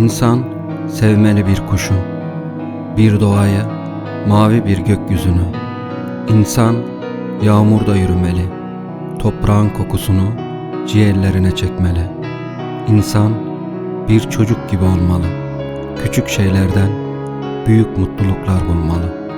İnsan sevmeli bir kuşu, bir doğayı, mavi bir gökyüzünü. İnsan yağmurda yürümeli, toprağın kokusunu ciğerlerine çekmeli. İnsan bir çocuk gibi olmalı, küçük şeylerden büyük mutluluklar bulmalı.